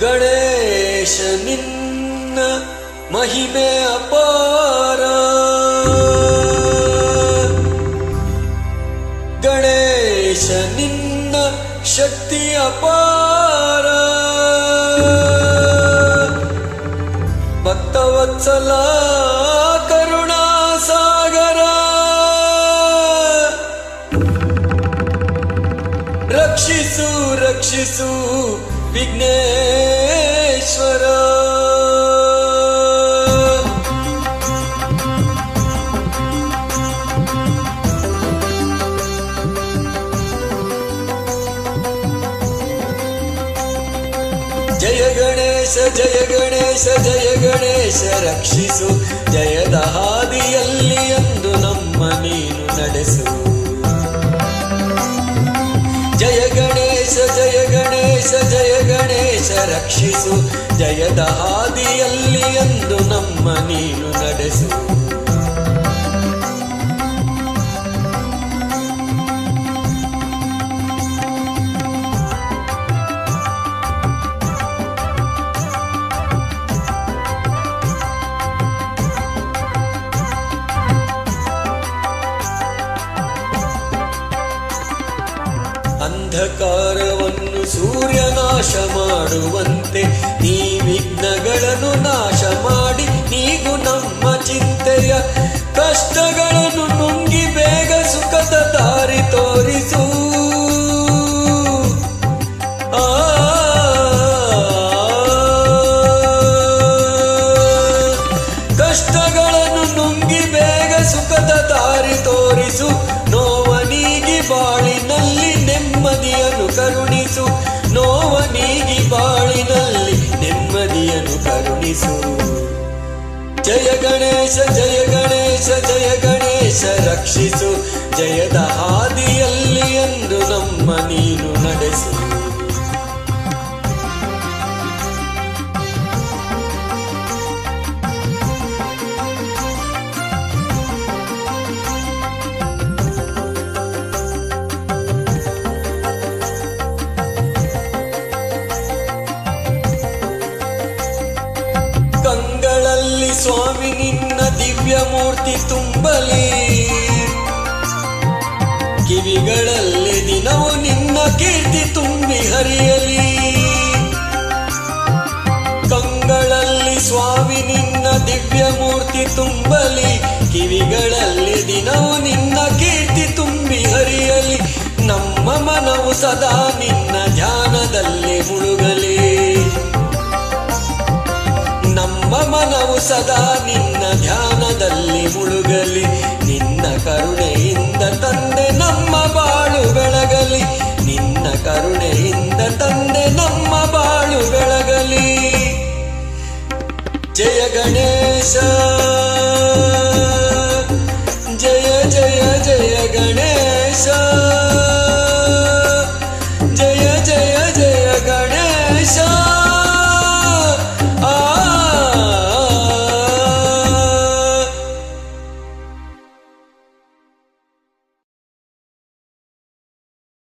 ಗಣೇಶ ನಿನ್ನ ಮಹಿಮೆ ಅಪಾರ. ಗಣೇಶ ನಿನ್ನ ಶಕ್ತಿ ಅಪಾರ. ಭಕ್ತವತ್ಸಲ ಕರುಣಾ ಸಾಗರ ರಕ್ಷಿಸು ರಕ್ಷಿಸು. ವಿಘ್ನೇಶ್ವರ. ಜಯ ಗಣೇಶ ಜಯ ಗಣೇಶ ಜಯ ಗಣೇಶ ರಕ್ಷಿಸು ಜಯದ ಹಾದಿಯಲ್ಲಿ. ರಕ್ಷಿಸು ಜಯದ ಹಾದಿಯಲ್ಲಿ ಎಂದು ನಮ್ಮ ನೀನು ನಡೆಸು. ಮಾಡುವಂತೆ ನೀ ವಿಘ್ನಗಳನ್ನು ನಾಶ ಮಾಡಿ ನೀವು ನಮ್ಮ ಚಿಂತೆಯ ಕಷ್ಟಗಳನ್ನು ಕರುಣಿಸು ಜಯ ಗಣೇಶ ಜಯ ಗಣೇಶ ಜಯ ಗಣೇಶ ರಕ್ಷಿಸು. ಜಯದ ಹಾದಿಯಲ್ಲಿ ಎಂದು ನಮ್ಮ ನೀನು ನಡೆಸು. ಸ್ವಾಮಿ, ನಿನ್ನ ದಿವ್ಯ ಮೂರ್ತಿ ತುಂಬಲಿ. ಕಿವಿಗಳಲ್ಲಿ ದಿನವೂ ನಿನ್ನ ಕೀರ್ತಿ ತುಂಬಿ ಹರಿಯಲಿ. ಕಂಗಳಲ್ಲಿ ಸ್ವಾಮಿ, ನಿನ್ನ ದಿವ್ಯ ಮೂರ್ತಿ ತುಂಬಲಿ. ಕಿವಿಗಳಲ್ಲಿ ದಿನವು ನಿನ್ನ ಕೀರ್ತಿ ತುಂಬಿ ಹರಿಯಲಿ. ನಮ್ಮ ಮನವು ಸದಾ ನಿನ್ನ ಧ್ಯಾನದಲ್ಲಿ ಮನವು ಸದಾ ನಿನ್ನ ಧ್ಯಾನದಲ್ಲಿ ಮುಳುಗಲಿ. ನಿನ್ನ ಕರುಣೆಯಿಂದ ತಂದೆ ನಮ್ಮ ಬಾಳು ಬೆಳಗಲಿ. ನಿನ್ನ ಕರುಣೆಯಿಂದ ತಂದೆ ನಮ್ಮ ಬಾಳು ಬೆಳಗಲಿ. ಜಯ ಗಣೇಶ.